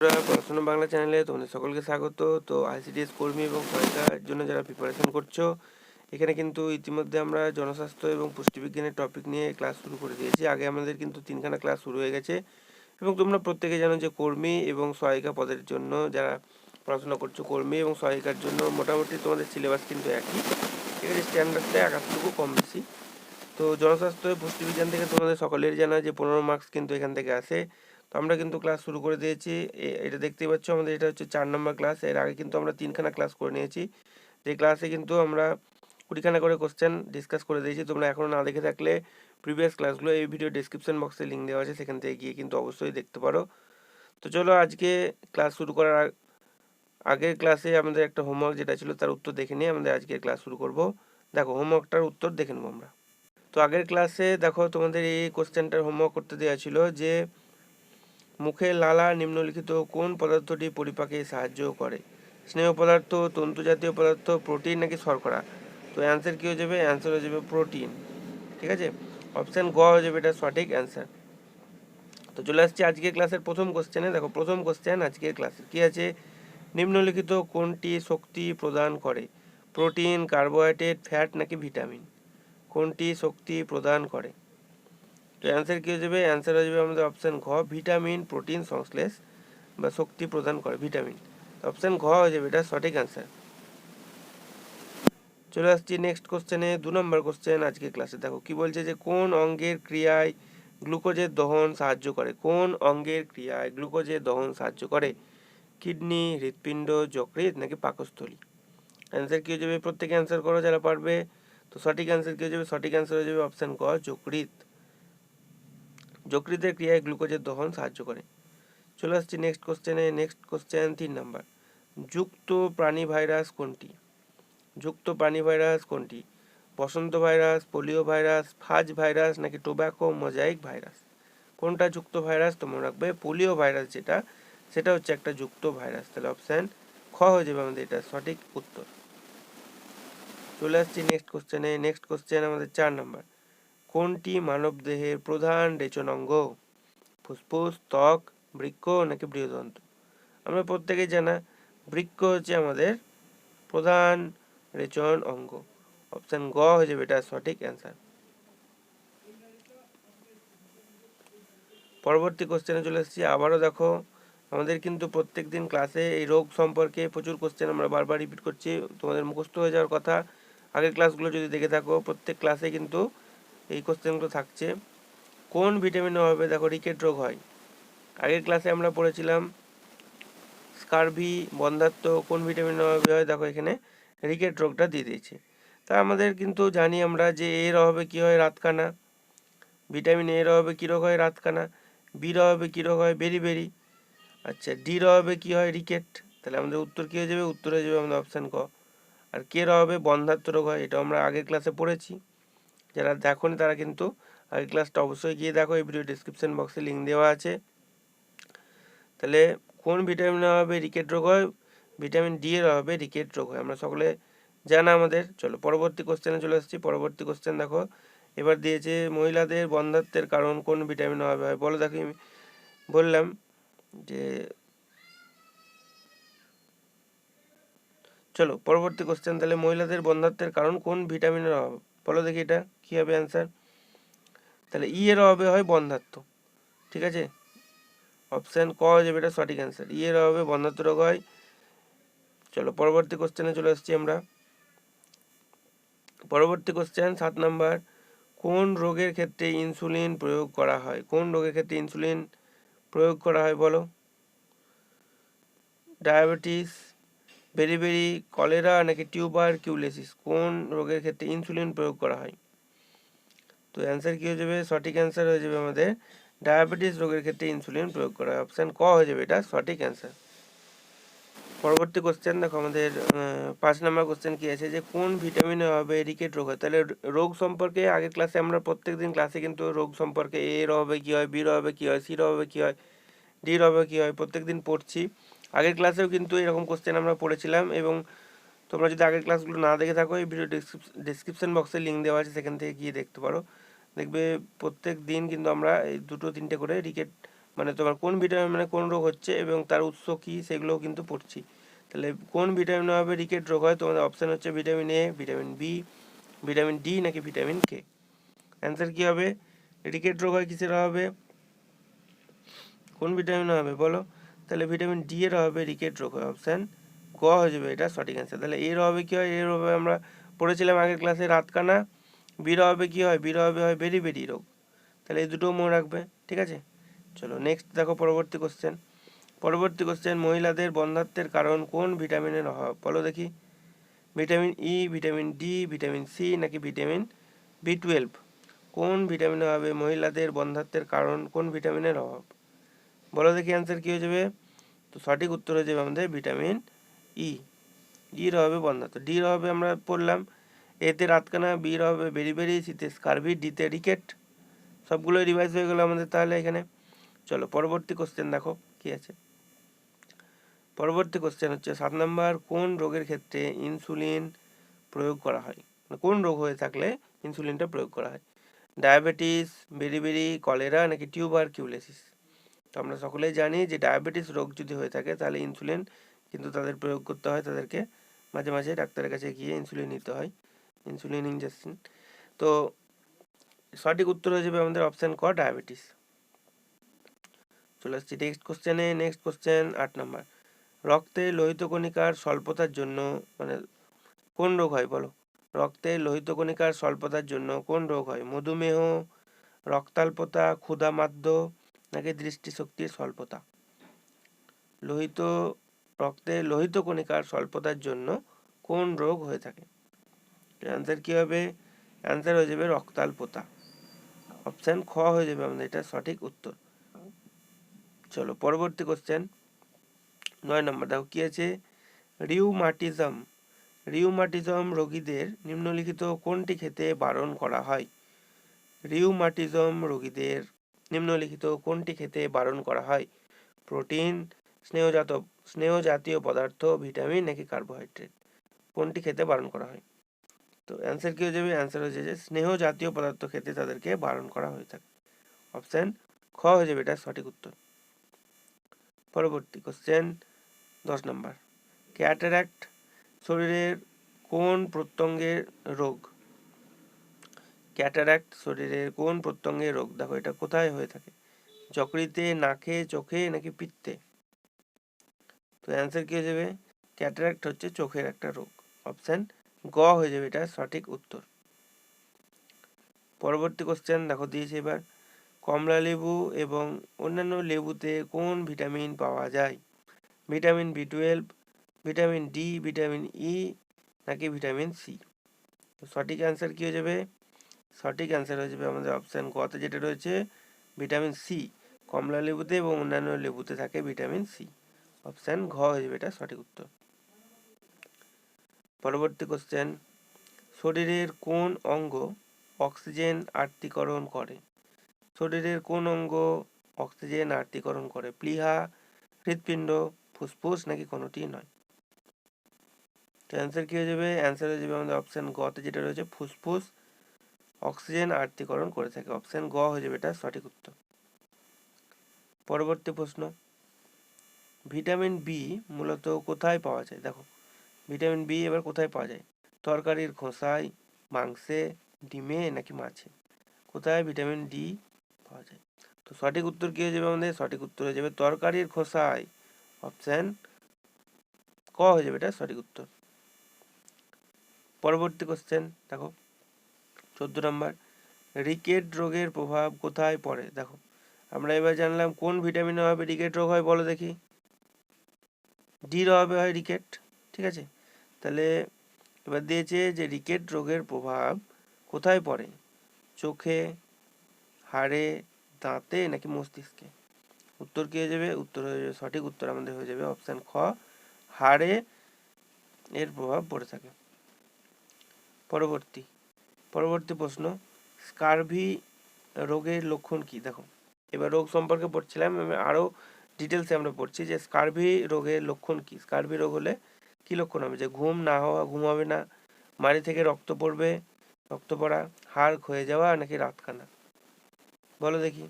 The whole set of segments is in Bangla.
পড়াশোনা বাংলা চ্যানেলে তোমাদের সকলকে স্বাগত। তো আইসিডিএস কর্মী এবং সহায়িকার জন্য যারা প্রিপারেশন করছ, এখানে কিন্তু ইতিমধ্যে আমরা জনস্বাস্থ্য এবং পুষ্টিবিজ্ঞানের টপিক নিয়ে ক্লাস শুরু করে দিয়েছি। আগে আমাদের কিন্তু তিনখানা ক্লাস শুরু হয়ে গেছে এবং তোমরা প্রত্যেকে জানো যে কর্মী এবং সহায়িকা পদের জন্য যারা পড়াশোনা করছ, কর্মী এবং সহায়িকার জন্য মোটামুটি তোমাদের সিলেবাস কিন্তু একই। ঠিক আছে স্ট্যান্ডার্ডটা একাধটুকু কম বেশি। তো জনস্বাস্থ্য, পুষ্টিবিজ্ঞান থেকে তোমাদের সকলের জানা যে পনেরো মার্কস কিন্তু এখান থেকে আসে। আমরা কিন্তু ক্লাস শুরু করে দিয়েছি। এটা দেখতেই পাচ্ছ আমাদের এটা হচ্ছে চার নম্বর ক্লাস এর আগে কিন্তু আমরা তিনখানা ক্লাস করে নিয়েছি। যে ক্লাসে কিন্তু আমরা কুড়িখানা করে কোশ্চেন ডিসকাস করে দিয়েছি। তোমরা এখনও না দেখে থাকলে প্রিভিয়াস ক্লাসগুলো এই ভিডিও ডিসক্রিপশন বক্সে লিঙ্ক দেওয়া আছে। সেখান থেকে গিয়ে কিন্তু অবশ্যই দেখতে পারো। তো চলো আজকে ক্লাস শুরু করার আগ- আগের ক্লাসে আমাদের একটা হোমওয়ার্ক যেটা ছিল তার উত্তর দেখে নিয়ে আমাদের আজকের ক্লাস শুরু করব। দেখো হোমওয়ার্কটার উত্তর দেখে নেব আমরা। তো আগের ক্লাসে দেখো তোমাদের এই কোশ্চেনটার হোমওয়ার্ক করতে দেওয়া ছিল যে মুখে লালা নিম্নলিখিত কোন পদার্থটি পরিপাকে সাহায্য করে? স্নেহ পদার্থ, তন্তু জাতীয় পদার্থ, প্রোটিন নাকি শর্করা? তো অ্যান্সার কী হয়ে যাবে? অ্যান্সার হয়ে যাবে প্রোটিন ঠিক আছে? অপশান গ হয়ে যাবে এটা সঠিক অ্যান্সার তো চলে আসছি আজকের ক্লাসের প্রথম কোশ্চেনে দেখো, প্রথম কোশ্চেন আজকের ক্লাসে কী আছে? নিম্নলিখিত কোনটি শক্তি প্রদান করে? প্রোটিন কার্বোহাইড্রেট ফ্যাট নাকি ভিটামিন কোনটি শক্তি প্রদান করে? তো অ্যান্সার কী হয়ে যাবে? অ্যান্সার হয়ে যাবে আমাদের অপশান ঘ ভিটামিন প্রোটিন সংশ্লেষ বা শক্তি প্রদান করে ভিটামিন অপশান ঘ হয়ে যাবে এটা সঠিক অ্যান্সার চলে আসছি নেক্সট কোশ্চেনে দু নম্বর কোশ্চেন আজকে ক্লাসে দেখো, কি বলছে যে কোন অঙ্গের ক্রিয়ায় গ্লুকোজের দহন সাহায্য করে? কোন অঙ্গের ক্রিয়ায় গ্লুকোজের দহন সাহায্য করে? কিডনি, হৃৎপিণ্ড, যকৃৎ নাকি পাকস্থলী? অ্যান্সার কী হয়ে যাবে? প্রত্যেকে অ্যান্সার করো যারা পারবে। তো সঠিক অ্যান্সার কী হয়ে যাবে? সঠিক অ্যান্সার হয়ে যাবে অপশান ক যকৃৎ। যকৃতের ক্রিয়ায় গ্লুকোজের দহন সাহায্য করে। চলে আসছি নেক্সট কোশ্চেনে নেক্সট কোশ্চেন তিন নাম্বার যুক্ত প্রাণী ভাইরাস কোনটি? যুক্ত প্রাণী ভাইরাস কোনটি? বসন্ত virus polio virus phage virus নাকি টোব্যাকো মোজাইক ভাইরাস কোনটা যুক্ত ভাইরাস তোমরা রাখবে? পোলিও ভাইরাস যেটা, সেটা হচ্ছে একটা যুক্ত ভাইরাস তাহলে অপশান খ হয়ে যাবে আমাদের এটা সঠিক উত্তর। চলে আসছি নেক্সট কোশ্চেনে নেক্সট কোশ্চেন আমাদের চার নাম্বার কোনটি মানবদেহের প্রধান রেচন অঙ্গ? ফুসফুস, ত্বক, বৃক্ক নাকি বৃহদন্ত আমরা প্রত্যেকেই জানা, বৃক্ক হচ্ছে আমাদের প্রধান রেচন অঙ্গ। অপশান গ হয়ে যাবে এটা সঠিক অ্যান্সার। পরবর্তী কোশ্চেনে চলে এসেছি। আবারও দেখো, আমাদের কিন্তু প্রত্যেক দিন ক্লাসে এই রোগ সম্পর্কে প্রচুর কোশ্চেন আমরা বারবার রিপিট করছি। তোমাদের মুখস্থ হয়ে যাওয়ার কথা। আগের ক্লাসগুলো যদি দেখে থাকো, প্রত্যেক ক্লাসে কিন্তু এই কোশ্চেনগুলো থাকছে। কোন ভিটামিনের অভাবে দেখো, রিকেট রোগ হয়। আগের ক্লাসে আমরা পড়েছিলাম স্কারভি, বন্ধাত্ম, কোন ভিটামিনের অভাবে হয় দেখো, এখানে রিকেট রোগটা দিয়ে দিয়েছে। তা আমাদের কিন্তু জানি আমরা যে এর অভাবে কী হয়? রাতকানা। ভিটামিন এর অভাবে কী রোগ হয়? রাতকানা। বির অভাবে কী রোগ হয়? বেরি বেরি। আচ্ছা ডির অভাবে কী হয়? রিকেট। তাহলে আমাদের উত্তর কী হয়ে যাবে? উত্তর হয়ে যাবে আমাদের অপশান ক। আর কে অভাবে বন্ধাত্ম রোগ হয়। এটা আমরা আগের ক্লাসে পড়েছি। যারা দেখোনি তারা কিন্তু আগের ক্লাসটা অবশ্যই গিয়ে দেখো। এই ভিডিও ডিসক্রিপশন বক্সে লিঙ্ক দেওয়া আছে। তাহলে কোন ভিটামিনের অভাবে রিকেট রোগ হয় ভিটামিন ডি এর অভাবে রিকেট রোগ হয় আমরা সকলে জানা আমাদের। চলো, পরবর্তী কোশ্চেনে চলে আসছি। পরবর্তী কোশ্চেন দেখো। এবার দিয়েছে মহিলাদের বন্ধাত্বের কারণ, কোন ভিটামিন অভাবে হয় বলো দেখো, আমি বললাম যে চলো, পরবর্তী কোশ্চেন তাহলে মহিলাদের বন্ধাত্বের কারণ কোন ভিটামিনের অভাব বলো দেখি এটা কী হবে অ্যান্সার তাহলে ই এর অভাবে হয় বন্ধাত্ব ঠিক আছে? অপশান ক হয়ে যাবে এটা সঠিক অ্যান্সার ই এর অভাবে বন্ধাত্ব রোগ হয়। চলো পরবর্তী কোশ্চেনে চলে আসছি আমরা। পরবর্তী কোশ্চেন সাত নাম্বার কোন রোগের ক্ষেত্রে ইনসুলিন প্রয়োগ করা হয়? কোন রোগের ক্ষেত্রে ইনসুলিন প্রয়োগ করা হয় বলো? ডায়াবেটিস বেরিবেরি কলেরা নাকি টিউবার, কিউলেসিস, কোন রোগের ক্ষেত্রে ইনসুলিন প্রয়োগ করা হয়? তো অ্যান্সার কী হয়ে যাবে? সঠিক অ্যান্সার হয়ে যাবে আমাদের ডায়াবেটিস রোগের ক্ষেত্রে ইনসুলিন প্রয়োগ করা হয়। অপশান ক হয়ে যাবে এটা? সঠিক অ্যান্সার পরবর্তী কোশ্চেন দেখো আমাদের পাঁচ নম্বর কোশ্চেন কি আছে যে কোন ভিটামিনের হবে রিকেট রোগ হয়? তাহলে রোগ সম্পর্কে আগের ক্লাসে আমরা প্রত্যেক দিন ক্লাসে কিন্তু রোগ সম্পর্কে এর অভাবে কী হয় বির অভাবে কী হয় সির অভাবে কী হয় ডির অভাবে কী হয় প্রত্যেক দিন পড়ছি। আগের ক্লাসেও কিন্তু এরকম কোশ্চেন আমরা পড়েছিলাম এবং তোমরা যদি আগের ক্লাসগুলো না দেখে থাকো, এই ভিডিও ডিসক্রিপশন বক্সে লিঙ্ক দেওয়া আছে, সেখান থেকে গিয়ে দেখতে পারো। দেখবে প্রত্যেক দিন কিন্তু আমরা এই দুটো তিনটে করে রিকেট মানে তোমার কোন ভিটামিন মানে কোন রোগ হচ্ছে এবং তার উৎস কী, সেগুলোও কিন্তু পড়ছি। তাহলে কোন ভিটামিন হবে রিকেট রোগ হয়, তোমাদের অপশান হচ্ছে vitamin A vitamin B vitamin D নাকি ভিটামিন কে অ্যান্সার কী হবে? রিকেট রোগ হয়, কিসের হবে? কোন ভিটামিন হবে, বলো। তাহলে ভিটামিন ডি এর হবে রিকেট রোগ হয়। অপশান ক হয়ে যাবে এটা সঠিক অ্যান্সার তাহলে এর হবে কী হয়? এর হবে আমরা পড়েছিলাম আগের ক্লাসে রাতকানা বির হবে কী হয়? বির হবে হয় বেরি বেরি রোগ। তাহলে এই দুটোও মনে রাখবে, ঠিক আছে? চলো নেক্সট দেখো পরবর্তী কোশ্চেন পরবর্তী কোশ্চেন মহিলাদের বন্ধাত্বের কারণ কোন ভিটামিনের অভাব? বলো দেখি। Vitamin E vitamin D vitamin C নাকি ভিটামিন বি টুয়েলভ কোন ভিটামিনের অভাবে মহিলাদের বন্ধাত্বের কারণ কোন ভিটামিনের অভাব? বলো দেখি অ্যান্সার কী হয়ে যাবে? তো সঠিক উত্তর হয়ে যাবে আমাদের ভিটামিন ই ইর হবে বন্ধাত্ম ডির হবে আমরা পড়লাম। এতে রাতকানা বির হবে বেরি বেরি সিতে স্কারভি ডিতে রিকেট সবগুলোই রিভাইজ হয়ে গেলো আমাদের তাহলে এখানে। চলো পরবর্তী কোশ্চেন দেখো কি আছে। পরবর্তী কোশ্চেন হচ্ছে সাত নাম্বার, কোন রোগের ক্ষেত্রে ইনসুলিন প্রয়োগ করা হয়? মানে কোন রোগ হয়ে থাকলে ইনসুলিনটা প্রয়োগ করা হয়? ডায়াবেটিস বেরিবেরি কলেরা নাকি টিউবার কিউলেসিস তো আমরা সকলেই জানি যে ডায়াবেটিস রোগ যদি হয়ে থাকে, তাহলে ইনসুলিন কিন্তু তাদের প্রয়োগ করতে হয়, তাদেরকে মাঝে মাঝে ডাক্তারের কাছে গিয়ে ইনসুলিন নিতে হয় ইনসুলিন ইঞ্জেকশন তো সঠিক উত্তর হয়ে যাবে আমাদের অপশান ক, ডায়াবেটিস। চলে আসছি নেক্সট কোশ্চেনে নেক্সট কোশ্চেন আট নম্বর। রক্তে লোহিত কণিকার স্বল্পতার জন্য মানে কোন রোগ হয় বলো? রক্তে লোহিত কণিকার স্বল্পতার জন্য কোন রোগ হয়? মধুমেহ, রক্তাল্পতা ক্ষুধামাদ্য নাকি দৃষ্টিশক্তির স্বল্পতা। লোহিত রক্তে লোহিত কণিকার স্বল্পতার জন্য কোন রোগ হয়ে থাকে? অ্যান্সার কী হবে? অ্যান্সার হয়ে যাবে রক্তাল্পতা অপশান খ হয়ে যাবে আমাদের, এটা সঠিক উত্তর। চলো, পরবর্তী কোশ্চেন নয় নম্বর, দেখো কি আছে? রিউমাটিজম রিউমাটিজম রোগীদের নিম্নলিখিত কোনটি খেতে বারণ করা হয়? রিউমাটিজম রোগীদের নিম্নলিখিত কোনটি খেতে বারণ করা হয়? প্রোটিন, স্নেহজাত স্নেহ জাতীয় পদার্থ, ভিটামিন নাকি কার্বোহাইড্রেট? কোনটি খেতে বারণ করা হয়? তো অ্যান্সার কী হয়ে যাবে? অ্যান্সার হচ্ছে যে স্নেহ জাতীয় পদার্থ খেতে তাদেরকে বারণ করা হয়ে থাকে। অপশান খ হয়ে যাবে এটা সঠিক উত্তর। পরবর্তী কোশ্চেন দশ নম্বর ক্যাটারাক্ট শরীরের কোন প্রত্যঙ্গের রোগ? ক্যাটারাক্ট শরীরের কোন প্রত্যঙ্গের রোগ? দেখো, এটা কোথায় হয়ে থাকে? যকৃতে নাকে, চোখে নাকি পিত্তে? তো অ্যান্সার কি হয়ে যাবে? ক্যাটারাক্ট হচ্ছে চোখের একটা রোগ। অপশান গ হয়ে যাবে এটা সঠিক উত্তর। পরবর্তী কোশ্চেন দেখো, দিয়েছে এবার। কমলা লেবু এবং অন্যান্য লেবুতে কোন ভিটামিন পাওয়া যায়? Vitamin B twelve vitamin D vitamin E নাকি ভিটামিন সি সঠিক অ্যান্সার কী হয়ে যাবে? সঠিক অ্যান্সার হয়ে যাবে আমাদের অপশান কতে যেটা রয়েছে ভিটামিন সি কমলা লেবুতে এবং অন্যান্য লেবুতে থাকে ভিটামিন সি অপশান ঘ হয়ে যাবে এটা সঠিক উত্তর। পরবর্তী কোশ্চেন শরীরের কোন অঙ্গ অক্সিজেন আত্তীকরণ করে? শরীরের কোন অঙ্গ অক্সিজেন আত্তীকরণ করে? প্লিহা, হৃৎপিণ্ড, ফুসফুস নাকি কোনোটি নয়? তো অ্যান্সার কী হয়ে যাবে? অ্যান্সার হয়ে যাবে আমাদের অপশান গতে যেটা রয়েছে ফুসফুস অক্সিজেন আত্তীকরণ করে থাকে। অপশান গ হয়ে যাবে এটা সঠিক উত্তর। পরবর্তী প্রশ্ন, ভিটামিন বি মূলত কোথায় পাওয়া যায়? দেখো, ভিটামিন বি এবার কোথায় পাওয়া যায়? তরকারির খোসায়, মাংসে, ডিমে নাকি মাছে? কোথায় ভিটামিন ডি পাওয়া যায়? তো সঠিক উত্তর কী হয়ে যাবে আমাদের? সঠিক উত্তর হয়ে যাবে তরকারির খোসায়। অপশান ক হয়ে যাবে এটা সঠিক উত্তর। পরবর্তী কোশ্চেন দেখো চোদ্দ নম্বর, রিকেট রোগের প্রভাব কোথায় পড়ে? দেখো, আমরা এবার জানলাম কোন ভিটামিনের অভাবে রিকেট রোগ হয়, বলো দেখি। ডির অভাবে হয় রিকেট, ঠিক আছে? তাহলে এবার দিয়েছে যে রিকেট রোগের প্রভাব কোথায় পড়ে? চোখে, হাড়ে, দাঁতে নাকি মস্তিষ্কে? উত্তর কী হয়ে যাবে? উত্তর হয়ে যাবে, সঠিক উত্তর আমাদের হয়ে যাবে অপশান খ, হাড়ে এর প্রভাব পড়ে থাকে। পরবর্তী। পরবর্তী প্রশ্ন, স্কারভি রোগের লক্ষণ কি? দেখো, এবার রোগ সম্পর্কে পড়ছিলাম আরও ডিটেলসে আমরা পড়ছি যে স্কারভি রোগের লক্ষণ কি? স্কারভি রোগ হলে কি লক্ষণ হবে? যে ঘুম না হওয়া, ঘুম হবে না, মাড়ি থেকে রক্ত পড়বে, রক্ত পড়া, হাড় ক্ষয়ে যাওয়া নাকি রাতকানা বলো দেখি।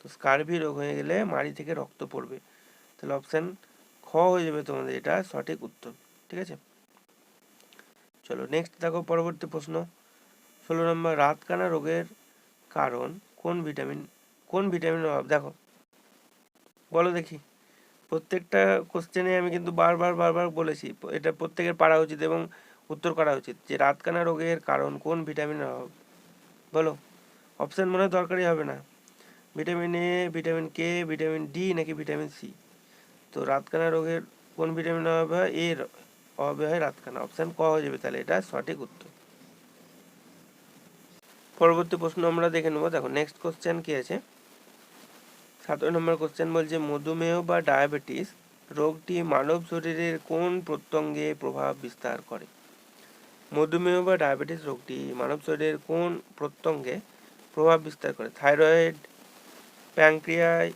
তো স্কারভি রোগ হয়ে গেলে মাড়ি থেকে রক্ত পড়বে। তাহলে অপশান খ হয়ে যাবে তোমাদের এটা সঠিক উত্তর, ঠিক আছে? চলো নেক্সট দেখো পরবর্তী প্রশ্ন। ষোলো নম্বর, রাতকানা রোগের কারণ কোন ভিটামিন কোন ভিটামিনের অভাব? দেখো, বলো দেখি। প্রত্যেকটা কোশ্চেনে আমি কিন্তু বারবার বারবার বলেছি, এটা প্রত্যেকের পারা উচিত এবং উত্তর করা উচিত যে রাতকানা রোগের কারণ কোন ভিটামিনের অভাব? বলো অপশান মনে দরকারই হবে না। Vitamin A vitamin K vitamin D নাকি ভিটামিন সি তো রাতকানা রোগের কোন ভিটামিন অভাবে হয়? এর অভাবে হয়? রাতকানা অপশান ক হয়ে যাবে তাহলে। এটা সঠিক উত্তর। পরবর্তী প্রশ্ন আমরা দেখে নেব। দেখো নেক্সট কোশ্চেন কি আছে? সতেরো নম্বর কোশ্চেন বলছে, মধুমেহ বা ডায়াবেটিস রোগটি মানব শরীরের কোন প্রত্যঙ্গে প্রভাব বিস্তার করে? মধুমেহ বা ডায়াবেটিস রোগটি মানব শরীরের কোন প্রত্যঙ্গে প্রভাব বিস্তার করে? থাইরয়েড প্যাংক্রিয়ায়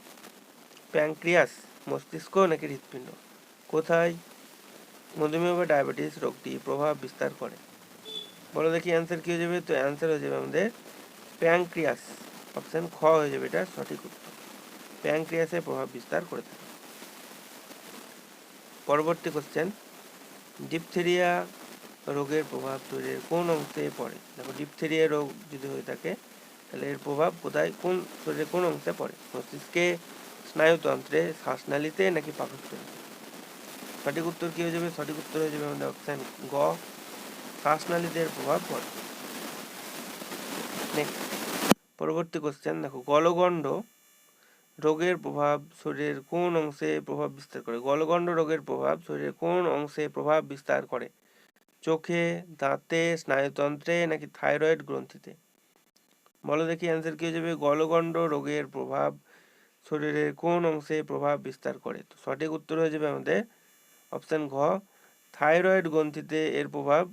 প্যাংক্রিয়াস মস্তিষ্ক নাকি হৃৎপিণ্ড? কোথায়? মধুমেহ বা ডায়াবেটিস রোগটি প্রভাব বিস্তার করে। বলো দেখি অ্যান্সার কী হয়ে যাবে? তো অ্যান্সার হয়ে যাবে আমাদের প্যাংক্রিয়াস অপশান খ হয়ে যাবে এটা সঠিক উত্তর। প্যাংক্রিয়াসে প্রভাব বিস্তার করে থাকে। পরবর্তী কোশ্চেন ডিপথেরিয়া রোগের প্রভাব শরীরের কোন অংশে পড়ে? দেখো ডিপথেরিয়া রোগ যদি হয়ে থাকে, তাহলে এর প্রভাব কোথায়? কোন শরীরের কোন অংশে পড়ে? মস্তিষ্কে, স্নায়ুতন্ত্রে, শ্বাসনালীতে নাকি পাকস্থলীতে? সঠিক উত্তর কী হয়ে যাবে? সঠিক উত্তর হয়ে যাবে আমাদের অপশান গ। শ্বাসনালীতে এর প্রভাব পড়ে। পরবর্তী কোশ্চেন দেখো, গলগণ্ড রোগের প্রভাব শরীরের কোন অংশে প্রভাব বিস্তার করে? গলগণ্ড রোগের প্রভাব শরীরের কোন অংশে প্রভাব বিস্তার করে? চোখে, দাঁতে, স্নায়ুতন্ত্রে নাকি থাইরয়েড গ্রন্থিতে? বলো দেখি অ্যান্সার কি হয়ে যাবে? গলগণ্ড রোগের প্রভাব শরীরের কোন অংশে প্রভাব বিস্তার করে? তো সঠিক উত্তর হয়ে যাবে আমাদের অপশান ঘ, থাইরয়েড গ্রন্থিতে এর প্রভাব,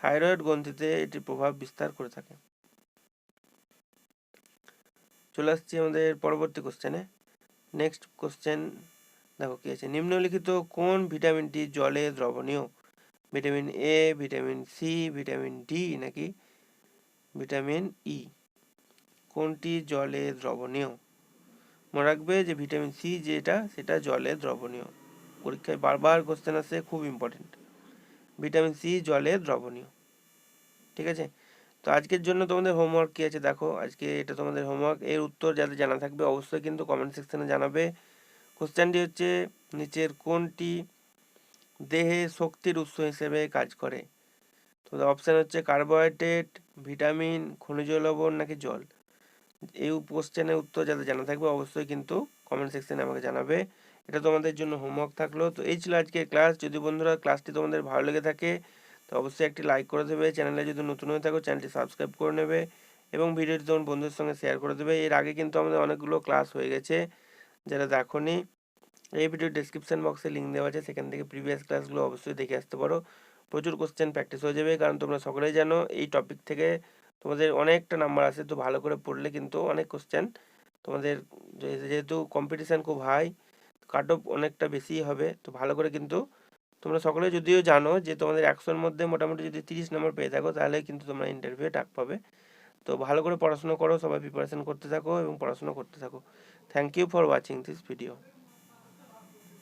থাইরয়েড গ্রন্থিতে এটির প্রভাব বিস্তার করে থাকে। চলে আসছি আমাদের পরবর্তী কোশ্চেনে নেক্সট কোশ্চেন দেখো কি আছে? নিম্নলিখিত কোন ভিটামিনটি জলে দ্রবণীয়? Vitamin A vitamin C vitamin D নাকি ভিটামিন ই কোনটি জলে দ্রবণীয়? মনে রাখবে যে ভিটামিন সি যেটা, সেটা জলে দ্রবণীয়। পরীক্ষায় বারবার কোশ্চেন আসে, খুব ইম্পর্টেন্ট ভিটামিন সি জলে দ্রবণীয়। ঠিক আছে? তো আজকের জন্য তোমাদের হোমওয়ার্ক কী আছে দেখো? আজকে এটা তোমাদের হোমওয়ার্ক এর উত্তর যাদের জানা থাকবে অবশ্যই কিন্তু কমেন্ট সেকশনে জানাবে। কোশ্চেনটি হচ্ছে, নিচের কোনটি দেহে শক্তির উৎস হিসেবে কাজ করে? তো অপশান হচ্ছে কার্বোহাইড্রেট ভিটামিন খনিজ লবণ নাকি জল? এই কোশ্চেনের উত্তর যাদের জানা থাকবে অবশ্যই কিন্তু কমেন্ট সেকশনে আমাকে জানাবে। এটা তোমাদের জন্য হোমওয়ার্ক থাকল। তো এই ছিল আজকের ক্লাস যদি বন্ধুরা ক্লাসটি তোমাদের ভালো লেগে থাকে, তো অবশ্যই একটি লাইক করে দেবে। চ্যানেলে যদি নতুন হয়ে থাকো চ্যানেলটি সাবস্ক্রাইব করে নেবে এবং ভিডিওটি তোমার বন্ধুদের সঙ্গে শেয়ার করে দেবে। এর আগে কিন্তু আমাদের অনেকগুলো ক্লাস হয়ে গেছে। যারা দেখোনি, এই ভিডিও ডিসক্রিপশান বক্সে লিঙ্ক দেওয়া আছে। সেখান থেকে প্রিভিয়াস ক্লাসগুলো অবশ্যই দেখে আসতে পারো। প্রচুর কোশ্চেন প্র্যাকটিস হয়ে যাবে। কারণ তোমরা সকলেই জানো, এই টপিক থেকে তোমাদের অনেকটা নাম্বার আসে তো ভালো করে পড়লে কিন্তু অনেক কোশ্চেন তোমাদের যেহেতু কম্পিটিশান খুব হাই কাট অফ অনেকটা বেশি হবে, তো ভালো করে কিন্তু তোমরা সকলে যদিও জানো যে, তোমাদের একশোর মধ্যে মোটামুটি যদি তিরিশ নম্বর পেয়ে থাকো, তাহলে কিন্তু তোমরা ইন্টারভিউ ডাক পাবে। তো ভালো করে পড়াশোনা করো, সবাই প্রিপারেশন করতে থাকো এবং পড়াশোনা করতে থাকো। Thank you for watching this video